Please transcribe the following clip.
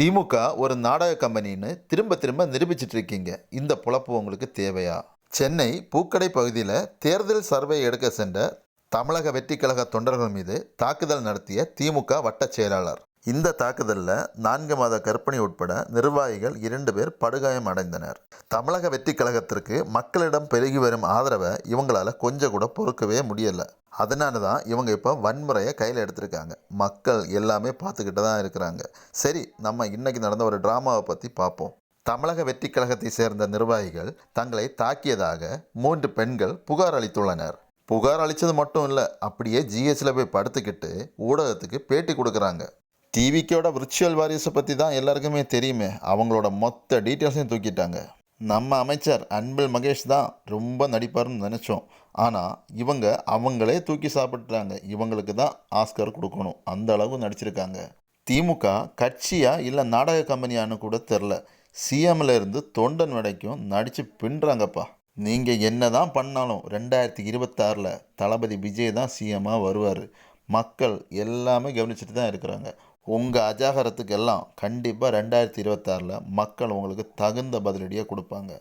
திமுக ஒரு நாடக கம்பெனின்னு திரும்ப திரும்ப நிரூபிச்சிட்டு இருக்கீங்க இந்த பொழப்பு உங்களுக்கு தேவையா? சென்னை பூக்கடை பகுதியில் தேர்தல் சர்வே எடுக்க சென்ற தமிழக வெற்றிக்கழக தொண்டர்கள் மீது தாக்குதல் நடத்திய திமுக வட்டச் செயலாளர். இந்த தாக்குதலில் நான்கு மாத கர்ப்பிணி உட்பட நிர்வாகிகள் இரண்டு பேர் படுகாயம் அடைந்தனர். தமிழக வெற்றி கழகத்திற்கு மக்களிடம் பெருகி வரும் ஆதரவை இவங்களால் கொஞ்சம் கூட பொறுக்கவே முடியலை. அதனால தான் இவங்க இப்போ வன்முறையை கையில் எடுத்திருக்காங்க. மக்கள் எல்லாமே பார்த்துக்கிட்டு தான் இருக்கிறாங்க. சரி நம்ம இன்னைக்கு நடந்த ஒரு ட்ராமாவை பற்றி பார்ப்போம். தமிழக வெற்றி கழகத்தை சேர்ந்த நிர்வாகிகள் தங்களை தாக்கியதாக மூன்று பெண்கள் புகார் அளித்துள்ளனர். புகார் அளித்தது மட்டும் இல்லை அப்படியே ஜிஹெச்சில் போய் படுத்துக்கிட்டு ஊடகத்துக்கு பேட்டி கொடுக்குறாங்க. டிவிக்கோட விர்ச்சுவல் வாரியஸை பற்றி தான் எல்லாருக்குமே தெரியுமே. அவங்களோட மொத்த டீட்டெயில்ஸையும் தூக்கிட்டாங்க. நம்ம அமைச்சர் அன்பில் மகேஷ் தான் ரொம்ப நடிப்பார்னு நினச்சோம். ஆனால் இவங்க அவங்களே தூக்கி சாப்பிட்றாங்க இவங்களுக்கு தான் ஆஸ்கர் கொடுக்கணும். அந்த அளவு நடிச்சிருக்காங்க. திமுக கட்சியா இல்லை நாடக கம்பெனியான்னு கூட தெரில சிஎம்ல இருந்து தொண்டன் வரைக்கும் நடித்து பின்னுறாங்கப்பா. நீங்கள் என்ன தான் பண்ணாலும் ரெண்டாயிரத்தி இருபத்தாறில் தளபதி விஜய் தான் சிஎம்மாக வருவார். மக்கள் எல்லாமே கவனிச்சுட்டு தான் இருக்கிறாங்க. உங்கள் அஜாகரத்துக்கு எல்லாம் கண்டிப்பாக ரெண்டாயிரத்தி இருபத்தாறில் மக்கள் உங்களுக்கு தகுந்த பதிலடியாக கொடுப்பாங்க.